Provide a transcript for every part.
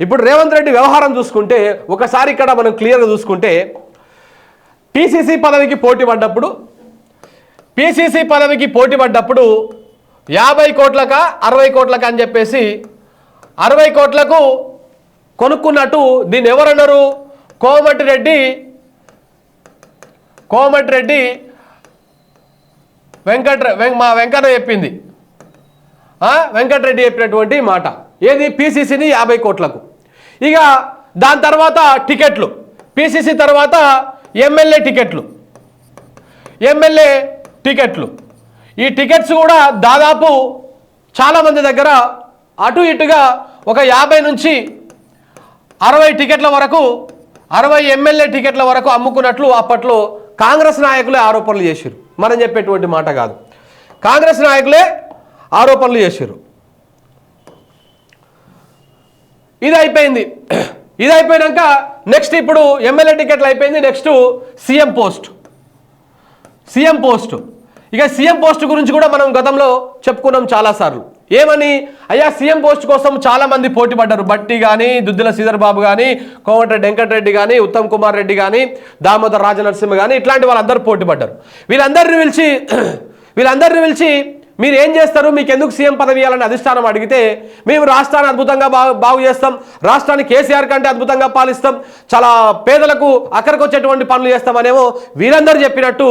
ఇప్పుడు రేవంత్ రెడ్డి వ్యవహారం చూసుకుంటే ఒకసారి ఇక్కడ మనం క్లియర్గా చూసుకుంటే పిసిసి పదవికి పోటీ పడ్డప్పుడు పిసిసి పదవికి పోటీ పడ్డప్పుడు యాభై కోట్లక అరవై కోట్లక అని చెప్పేసి అరవై కోట్లకు కొనుక్కున్నట్టు దీన్ని ఎవరన్నారు? కోమటి రెడ్డి కోమటి రెడ్డి వెంకట వెం- మా వెంకట చెప్పింది. వెంకటరెడ్డి చెప్పినటువంటి మాట. ఏది? పీసీసీని యాభై కోట్లకు. ఇక దాని తర్వాత టికెట్లు. పీసీసీ తర్వాత ఎమ్మెల్యే టికెట్లు. ఎమ్మెల్యే టికెట్లు. ఈ టికెట్స్ కూడా దాదాపు చాలామంది దగ్గర అటు ఇటుగా ఒక యాభై నుంచి అరవై టికెట్ల వరకు అరవై ఎమ్మెల్యే టికెట్ల వరకు అమ్ముకున్నట్లు అప్పట్లో కాంగ్రెస్ నాయకులే ఆరోపణలు చేశారు మనం చెప్పేటువంటి మాట కాదు. కాంగ్రెస్ నాయకులే ఆరోపణలు చేశారు ఇది అయిపోయింది ఇది అయిపోయినాక నెక్స్ట్ ఇప్పుడు ఎమ్మెల్యే టికెట్లు అయిపోయింది. Next CM post. CM post. ఇక సీఎం పోస్ట్ గురించి కూడా మనం గతంలో చెప్పుకున్నాం చాలాసార్లు. ఏమని? అయ్యా సీఎం పోస్ట్ కోసం చాలామంది పోటీ పడ్డారు. బట్టి కానీ దుద్దిల శ్రీధర్ బాబు కానీ కోమటిరెడ్డి వెంకటరెడ్డి కానీ ఉత్తమ్ కుమార్ రెడ్డి కానీ దామోదర్ రాజనరసింహ కానీ ఇట్లాంటి వాళ్ళందరూ పోటీ పడ్డారు. వీళ్ళందరిని పిలిచి వీళ్ళందరిని పిలిచి మీరు ఏం చేస్తారు? మీకు ఎందుకు సీఎం పదవి ఇవ్వాలని అధిష్టానం అడిగితే మేము రాష్ట్రాన్ని అద్భుతంగా బాగు బాగు చేస్తాం. రాష్ట్రాన్ని కేసీఆర్ కంటే అద్భుతంగా పాలిస్తాం. చాలా పేదలకు అక్కడికి వచ్చేటువంటి పనులు చేస్తామనేమో వీరందరూ చెప్పినట్టు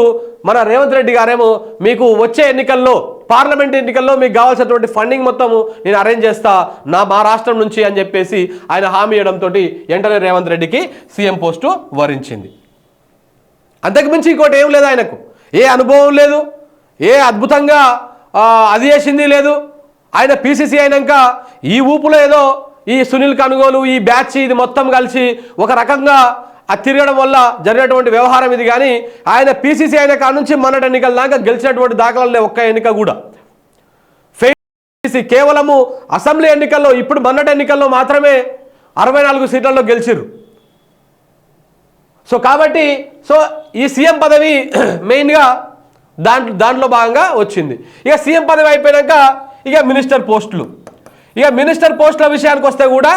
మన రేవంత్ రెడ్డి గారేమో మీకు వచ్చే ఎన్నికల్లో పార్లమెంట్ ఎన్నికల్లో మీకు కావాల్సినటువంటి ఫండింగ్ మొత్తము నేను అరేంజ్ చేస్తా నా మా రాష్ట్రం నుంచి అని చెప్పేసి ఆయన హామీ ఇవ్వడంతో వెంటనే రేవంత్ రెడ్డికి సీఎం పోస్టు వరించింది. అంతకుమించి ఇంకోటి ఏం లేదు ఆయనకు. ఏ అనుభవం లేదు. ఏ అద్భుతంగా అది చేసింది లేదు. ఆయన పీసీసీ అయినాక ఈ ఊపులో ఏదో ఈ సునీల్ కనుగోలు ఈ బ్యాచ్ ఇది మొత్తం కలిసి ఒక రకంగా అది తిరగడం వల్ల జరిగినటువంటి వ్యవహారం ఇది. కానీ ఆయన పీసీసీ అయిన కాడ నుంచి మొన్నటి ఎన్నికల దాకా గెలిచినటువంటి దాఖలలే ఒక్క ఎన్నిక కూడా. ఫెయిల్ కేవలము అసెంబ్లీ ఎన్నికల్లో ఇప్పుడు మొన్నటి ఎన్నికల్లో మాత్రమే అరవై నాలుగు సీట్లలో గెలిచిర్రు. సో కాబట్టి సో ఈ సీఎం పదవి మెయిన్గా దాంట్లో దాంట్లో భాగంగా వచ్చింది. ఇక సీఎం పదవి అయిపోయాక ఇక మినిస్టర్ పోస్టులు. ఇక మినిస్టర్ పోస్టుల విషయానికి వస్తే కూడా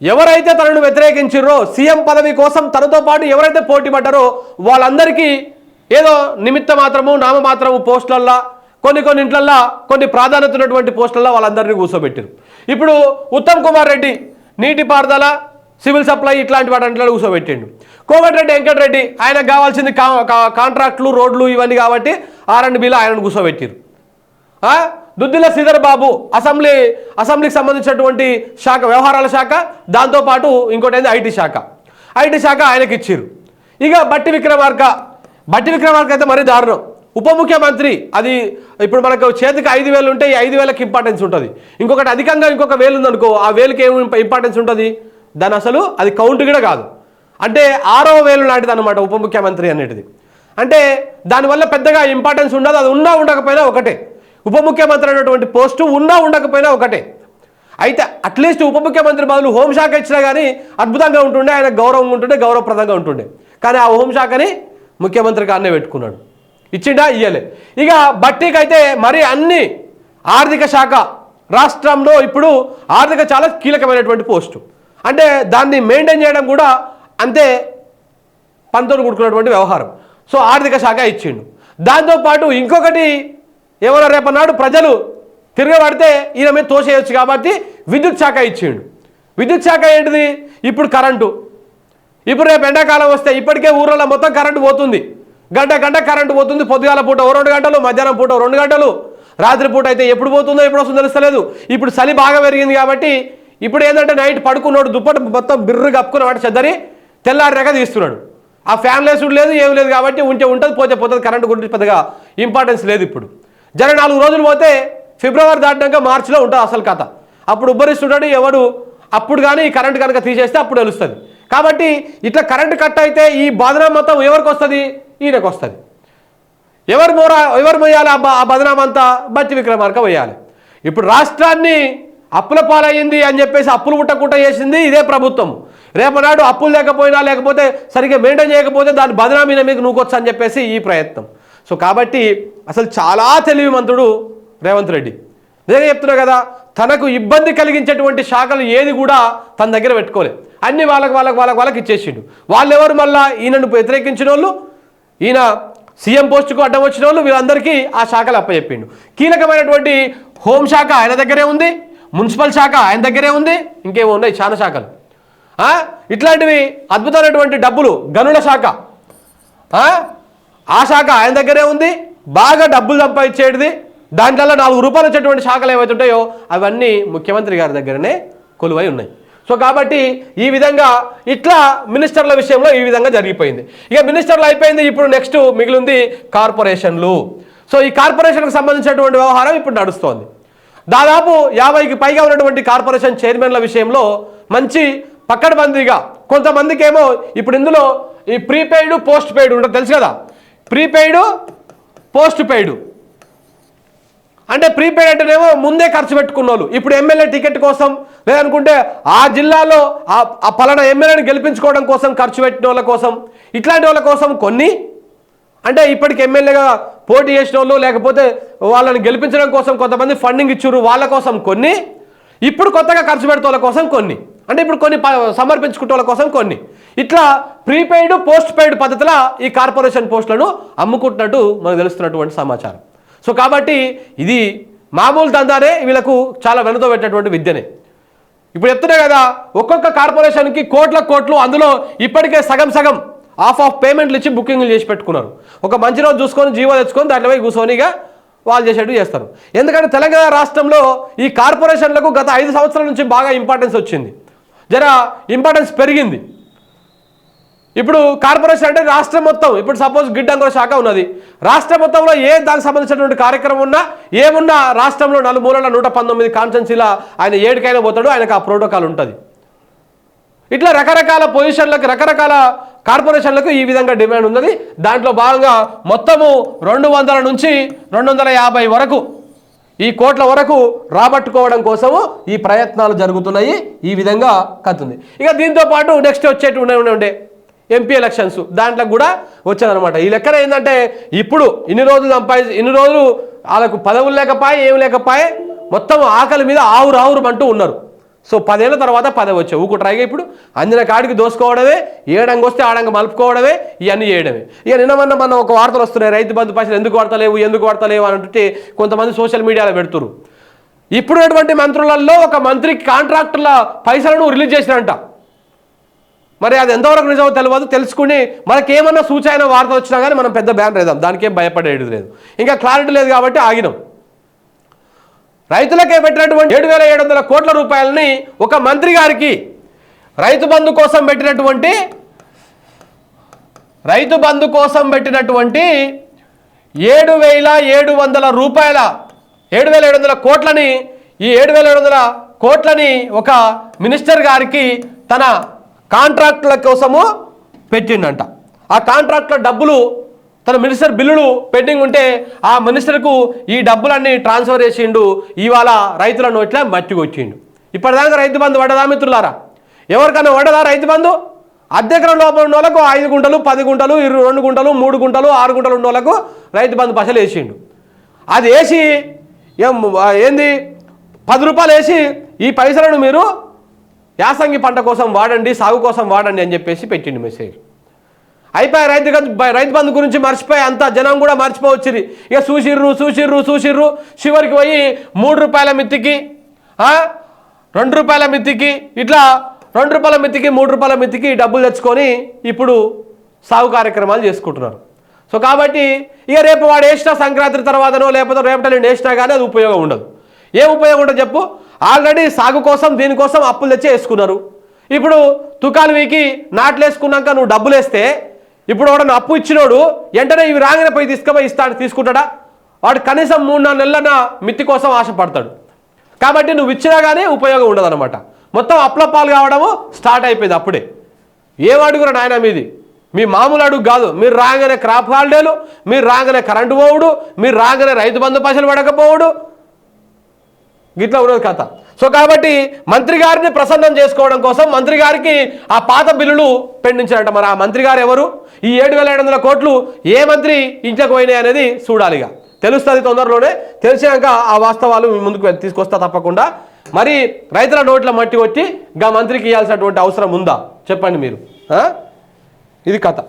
ఎవరైతే తనను వ్యతిరేకించారో సీఎం పదవి కోసం తనతో పాటు ఎవరైతే పోటీ పడ్డారో వాళ్ళందరికీ ఏదో నిమిత్త మాత్రము నామ మాత్రము పోస్టులల్లా కొన్ని కొన్ని ఇంట్లల్లో కొన్ని ప్రాధాన్యత ఉన్నటువంటి పోస్టులలో వాళ్ళందరినీ కూర్చోబెట్టారు ఇప్పుడు ఉత్తమ్ కుమార్ రెడ్డి నీటిపారుదల సివిల్ సప్లై ఇట్లాంటి వాటి కూర్చోబెట్టిండు. కోమటిరెడ్డి వెంకటరెడ్డి ఆయనకు కావాల్సింది కా కా- కాంట్రాక్టులు రోడ్లు ఇవన్నీ కాబట్టి ఆర్ అండ్ బిలో ఆయనను కూర్చోబెట్టారు. దుద్దిల శ్రీధర్ బాబు అసెంబ్లీ అసెంబ్లీకి సంబంధించినటువంటి శాఖ వ్యవహారాల శాఖ దాంతోపాటు ఇంకోటి ఏంది ఐటీ శాఖ. ఐటీ శాఖ ఆయనకి ఇచ్చారు. ఇక బట్టి విక్రమార్క బట్టి విక్రమార్క అయితే మరీ దారుణం. ఉప ముఖ్యమంత్రి అది ఇప్పుడు మనకు చేతికి ఐదు వేలు ఉంటే ఈ ఐదు వేలకు ఇంపార్టెన్స్ ఉంటుంది. ఇంకొకటి అధికంగా ఇంకొక వేలు ఉందనుకో ఆ వేలుకి ఏమి ఇంపార్టెన్స్ ఉంటుంది? దాని అసలు అది కౌంట్ కూడా కాదు. అంటే ఆరో వేలు లాంటిది అనమాట ఉప ముఖ్యమంత్రి అనేటిది అంటే దానివల్ల పెద్దగా ఇంపార్టెన్స్ ఉండదు అది ఉన్నా ఉండకపోయినా ఒకటే. ఉప ముఖ్యమంత్రి అనేటువంటి పోస్టు ఉన్నా ఉండకపోయినా ఒకటే. అయితే అట్లీస్ట్ ఉప ముఖ్యమంత్రి బదులు హోంశాఖ ఇచ్చినా కానీ అద్భుతంగా ఉంటుండే ఆయన గౌరవం ఉంటుండే గౌరవప్రదంగా ఉంటుండే. కానీ ఆ హోంశాఖని ముఖ్యమంత్రి గారినే పెట్టుకున్నాడు. ఇచ్చిండా ఇయ్యలే. ఇక బట్టీకైతే మరి అన్ని ఆర్థిక శాఖ రాష్ట్రంలో ఇప్పుడు ఆర్థిక చాలా కీలకమైనటువంటి పోస్టు అంటే దాన్ని మెయింటైన్ చేయడం కూడా అంతే పనితో కుడుకున్నటువంటి వ్యవహారం. సో ఆర్థిక శాఖ ఇచ్చిండు. దాంతోపాటు ఇంకొకటి ఏమన్నా రేపన్నాడు ప్రజలు తిరగబడితే ఈయన మీద తోసేయచ్చు కాబట్టి విద్యుత్ శాఖ ఇచ్చిండు. విద్యుత్ శాఖ ఏంటిది? ఇప్పుడు కరెంటు. ఇప్పుడు రేపు ఎండాకాలం వస్తే ఇప్పటికే ఊర్లలో మొత్తం కరెంటు పోతుంది. గంట గంట కరెంటు పోతుంది. పొద్దుగాల పూట ఓ రెండు గంటలు మధ్యాహ్నం పూట రెండు గంటలు. రాత్రి పూట అయితే ఎప్పుడు పోతుందో ఎప్పుడు వస్తుందో తెలుస్తలేదు. ఇప్పుడు చలి బాగా పెరిగింది కాబట్టి ఇప్పుడు ఏంటంటే నైట్ పడుకున్నాడు దుప్పటి మొత్తం బిర్రు కప్పుకున్న వాటి చెద్దరి తెల్లారినాక తీస్తున్నాడు. ఆ ఫ్యాన్ లేసుడు లేదు ఏం లేదు కాబట్టి ఉంటే ఉంటుంది పోతే పోతుంది కరెంటు గురించి పెద్దగా ఇంపార్టెన్స్ లేదు ఇప్పుడు. జర నాలుగు రోజులు పోతే ఫిబ్రవరి దాటినాక మార్చిలో ఉంటుంది అసలు కథ. అప్పుడు ఉబ్బరిస్తుంటాడు ఎవడు అప్పుడు కానీ ఈ కరెంట్ కనుక తీసేస్తే అప్పుడు తెలుస్తుంది. కాబట్టి ఇట్లా కరెంట్ కట్ అయితే ఈ బదనా మొత్తం ఎవరికి వస్తుంది? ఈయనకు వస్తుంది. ఎవరు మోరా ఎవరు మోయాలి ఆ బదనామంతా ఆ బదనాం విక్రమార్క వేయాలి ఇప్పుడు రాష్ట్రాన్ని అప్పుల పాలయ్యింది అని చెప్పేసి అప్పులు పుట్టకుండా చేసింది ఇదే ప్రభుత్వం. రేపనాడు అప్పులు లేకపోయినా లేకపోతే సరిగ్గా మెయింటైన్ చేయకపోతే దాని బదనామీన మీకు నూకొచ్చు అని చెప్పేసి ఈ ప్రయత్నం. సో కాబట్టి అసలు చాలా తెలివిమంతుడు రేవంత్ రెడ్డి. నేనే చెప్తున్నా కదా తనకు ఇబ్బంది కలిగించేటువంటి శాఖలు ఏది కూడా తన దగ్గర పెట్టుకోలేదు అన్ని వాళ్ళకి వాళ్ళకి వాళ్ళకి వాళ్ళకి ఇచ్చేసిండు. వాళ్ళు ఎవరు మళ్ళా ఈయనను వ్యతిరేకించిన వాళ్ళు ఈయన సీఎం పోస్టుకు అడ్డం వచ్చిన వాళ్ళు వీళ్ళందరికీ ఆ శాఖలు అప్పచెప్పిండు. కీలకమైనటువంటి హోంశాఖ ఆయన దగ్గరే ఉంది. మున్సిపల్ శాఖ ఆయన దగ్గరే ఉంది ఇంకేమో ఉన్నాయి చాలా శాఖలు. ఇట్లాంటివి అద్భుతమైనటువంటి డబ్బులు గనుల శాఖ. ఆ? ఆ శాఖ ఆయన దగ్గరే ఉంది బాగా డబ్బులు సంపాదించేటిది దాంట్లో నాలుగు రూపాయలు వచ్చేటువంటి శాఖలు ఏవైతే ఉంటాయో అవన్నీ ముఖ్యమంత్రి గారి దగ్గరనే కొలువై ఉన్నాయి. సో కాబట్టి ఈ విధంగా ఇట్లా మినిస్టర్ల విషయంలో ఈ విధంగా జరిగిపోయింది. ఇక మినిస్టర్లు అయిపోయింది ఇప్పుడు నెక్స్ట్ మిగిలింది కార్పొరేషన్లు. సో ఈ కార్పొరేషన్కి సంబంధించినటువంటి వ్యవహారం ఇప్పుడు నడుస్తోంది. దాదాపు యాభైకి పైగా ఉన్నటువంటి కార్పొరేషన్ చైర్మన్ల విషయంలో మంచి పక్కడబందీగా కొంతమందికి ఏమో ఇప్పుడు ఇందులో ఈ ప్రీపెయిడ్ పోస్ట్ పెయిడ్ ఉంటుంది తెలుసు కదా? ప్రీపెయిడ్ పోస్ట్ పెయిడ్ అంటే ప్రీపెయిడ్ అంటేనేమో ముందే ఖర్చు పెట్టుకున్న వాళ్ళు ఇప్పుడు ఎమ్మెల్యే టికెట్ కోసం లేదనుకుంటే ఆ జిల్లాలో ఆ ఆ పలానా ఎమ్మెల్యేని గెలిపించుకోవడం కోసం ఖర్చు పెట్టిన వాళ్ళ కోసం ఇట్లాంటి వాళ్ళ కోసం కొన్ని. అంటే ఇప్పటికి ఎమ్మెల్యేగా పోటీ చేసిన వాళ్ళు లేకపోతే వాళ్ళని గెలిపించడం కోసం కొంతమంది ఫండింగ్ ఇచ్చారు వాళ్ళ కోసం కొన్ని. ఇప్పుడు కొత్తగా ఖర్చు పెడితే వాళ్ళ కోసం కొన్ని. అంటే ఇప్పుడు కొన్ని ప- సమర్పించుకుంటే వాళ్ళ కోసం కొన్ని. ఇట్లా ప్రీపెయిడ్ పోస్ట్ పెయిడ్ పద్ధతిలో ఈ కార్పొరేషన్ పోస్టులను అమ్ముకుంటున్నట్టు మనకు తెలుస్తున్నటువంటి సమాచారం. సో కాబట్టి ఇది మామూలు దందానే వీళ్ళకు చాలా వెనుతో పెట్టేటువంటి విద్యనే. ఇప్పుడు చెప్తున్నా కదా ఒక్కొక్క కార్పొరేషన్కి కోట్ల కోట్లు అందులో ఇప్పటికే సగం సగం ఆఫ్ ఆఫ్ పేమెంట్లు ఇచ్చి బుకింగ్లు చేసి పెట్టుకున్నారు. ఒక మంచి రోజు చూసుకొని జీవో తెచ్చుకొని దాంట్లో పోయి కూర్చొనిగా వాళ్ళు చేసేట్టు చేస్తారు. ఎందుకంటే తెలంగాణ రాష్ట్రంలో ఈ కార్పొరేషన్లకు గత ఐదు సంవత్సరాల నుంచి బాగా ఇంపార్టెన్స్ వచ్చింది. జర ఇంపార్టెన్స్ పెరిగింది. ఇప్పుడు కార్పొరేషన్ అంటే రాష్ట్రం మొత్తం ఇప్పుడు సపోజ్ గిడ్డంగుల శాఖ ఉన్నది. రాష్ట్ర మొత్తంలో ఏ దానికి సంబంధించినటువంటి కార్యక్రమం ఉన్నా ఏమున్నా రాష్ట్రంలో నలుమూలల నూట పంతొమ్మిది కాన్స్టెన్సీల ఆయన ఏడుకైనా పోతాడు ఆయనకు ఆ ప్రోటోకాల్ ఉంటుంది. ఇట్లా రకరకాల పొజిషన్లకు రకరకాల కార్పొరేషన్లకు ఈ విధంగా డిమాండ్ ఉన్నది. దాంట్లో భాగంగా మొత్తము రెండు వందల నుంచి రెండు వందల యాభై వరకు ఈ కోట్ల వరకు రాబట్టుకోవడం కోసము ఈ ప్రయత్నాలు జరుగుతున్నాయి. ఈ విధంగా కత్తుంది. ఇక దీంతో పాటు నెక్స్ట్ వచ్చేటి ఉండే ఉండే ఎంపీ ఎలక్షన్స్ దాంట్లో కూడా వచ్చారనమాట ఈ లెక్కన ఏంటంటే ఇప్పుడు ఇన్ని రోజులు సంపాది ఇన్ని రోజులు వాళ్ళకు పదవులు లేకపోయే ఏం లేకపోయే మొత్తం ఆకలి మీద ఆవురు ఆవురు అంటూ ఉన్నారు. సో పదేళ్ళ తర్వాత పదవచ్చు ఊకు ట్రైగా ఇప్పుడు అందిన కాడికి దోసుకోవడమే ఏడంగా వస్తే ఆడంగా మలుపుకోవడమే ఇవన్నీ చేయడమే ఇక నిన్నమన్న మనం ఒక వార్తలు వస్తున్నాయి రైతు బంధు పైసలు ఎందుకు వాడతలేవు ఎందుకు వాడతలేవు అని అంటే కొంతమంది సోషల్ మీడియాలో పెడుతురు ఇప్పుడున్నటువంటి మంత్రులలో ఒక మంత్రి కాంట్రాక్టుల పైసలను రిలీజ్ చేసినంట మరి అది ఎంతవరకు నిజమో తెలియదు తెలుసుకుని మనకేమన్నా సూచన వార్త వచ్చినా కానీ మనం పెద్ద బ్యాన్ రేదాం దానికేం భయపడేది లేదు. ఇంకా క్లారిటీ లేదు కాబట్టి ఆగినాం. రైతులకే పెట్టినటువంటి ఏడు వేల ఏడు వందల కోట్ల రూపాయలని ఒక మంత్రి గారికి రైతు బంధు కోసం పెట్టినటువంటి రైతు బంధు కోసం పెట్టినటువంటి ఏడు వేల ఏడు వందల రూపాయల ఏడు వేల ఏడు వందల కోట్లని ఈ ఏడు వేల ఏడు వందల కోట్లని ఒక మినిస్టర్ గారికి తన కాంట్రాక్టుల కోసము పెట్టిండంట. ఆ కాంట్రాక్టుల డబ్బులు తన మినిస్టర్ బిల్లులు పెండింగ్ ఉంటే ఆ మినిస్టర్కు ఈ డబ్బులన్నీ ట్రాన్స్ఫర్ చేసిండు. ఇవాళ రైతుల నోట్ల మట్టి ఇప్పటిదాకా రైతు బంధు పడ్డదా మిత్రులారా? ఎవరికైనా పడ్డదా రైతు బంధు? అద్దెకరం లోపల ఉన్న వాళ్ళకు ఐదు గుంటలు పది గుంటలు ఇరవై రెండు గుంటలు మూడు గుంటలు ఆరు గుంటలు ఉన్న వాళ్ళకు రైతు బంధు పైసలు వేసిండు. అది వేసి ఏంది? పది రూపాయలు వేసి ఈ పైసలను మీరు యాసంగి పంట కోసం వాడండి సాగు కోసం వాడండి అని చెప్పేసి పెట్టిండు మెసేజ్. అయిపోయి రైతు రైతు బంధు గురించి మర్చిపోయి అంతా జనం కూడా మర్చిపోవచ్చింది ఇక చూసిర్రు చూసిర్రు చూసిర్రు చివరికి పోయి మూడు రూపాయల మిత్తికి రెండు రూపాయల మిత్తికి ఇట్లా రెండు రూపాయల మిత్తికి మూడు రూపాయల మిత్తికి డబ్బులు తెచ్చుకొని ఇప్పుడు సాగు కార్యక్రమాలు చేసుకుంటున్నారు. సో కాబట్టి ఇక రేపు వాడు వేసినా సంక్రాంతి తర్వాతనో లేకపోతే రేపటి నేను వేసినా కానీ అది ఉపయోగం ఉండదు. ఏం ఉపయోగం ఉండదు చెప్పు? ఆల్రెడీ సాగు కోసం దీనికోసం అప్పులు తెచ్చి వేసుకున్నారు. ఇప్పుడు తుకాలు వీకి నాట్లు వేసుకున్నాక నువ్వు డబ్బులు వేస్తే ఇప్పుడు వాడు అప్పు ఇచ్చినోడు వెంటనే ఇవి రాగానే పోయి తీసుకుపోయి ఇస్తాడు తీసుకుంటాడా? వాడు కనీసం మూడు నాలుగు నెలలన మిత్తి కోసం ఆశపడతాడు. కాబట్టి నువ్వు ఇచ్చినా కానీ ఉపయోగం ఉండదన్నమాట. మొత్తం అప్లపాలు కావడము స్టార్ట్ అయిపోయింది అప్పుడే. ఏం అడుగురా నాయన మీది. మీ మామూలు అడుగు కాదు. మీరు రాగానే క్రాప్ హాలిడేలు మీరు రాగానే కరెంటు పోవుడు మీరు రాగానే రైతు బంధు పైసలు పడకపోవుడు. గిట్లా ఉన్నది కథ. సో కాబట్టి మంత్రి గారిని ప్రసన్నం చేసుకోవడం కోసం మంత్రి గారికి ఆ పాత బిల్లులు పెండించారంట. మరి ఆ మంత్రి గారు ఎవరు? ఈ ఏడు వేల ఏడు వందల కోట్లు ఏ మంత్రి ఇంట్లోకి పోయినాయి అనేది చూడాలిగా. తెలుస్తుంది తొందరలోనే. తెలిసాక ఆ వాస్తవాలు ముందుకు తీసుకొస్తా తప్పకుండా. మరి రైతుల నోట్ల మట్టి కొట్టి గా మంత్రికి ఇవ్వాల్సినటువంటి అవసరం ఉందా? చెప్పండి మీరు. ఇది కథ.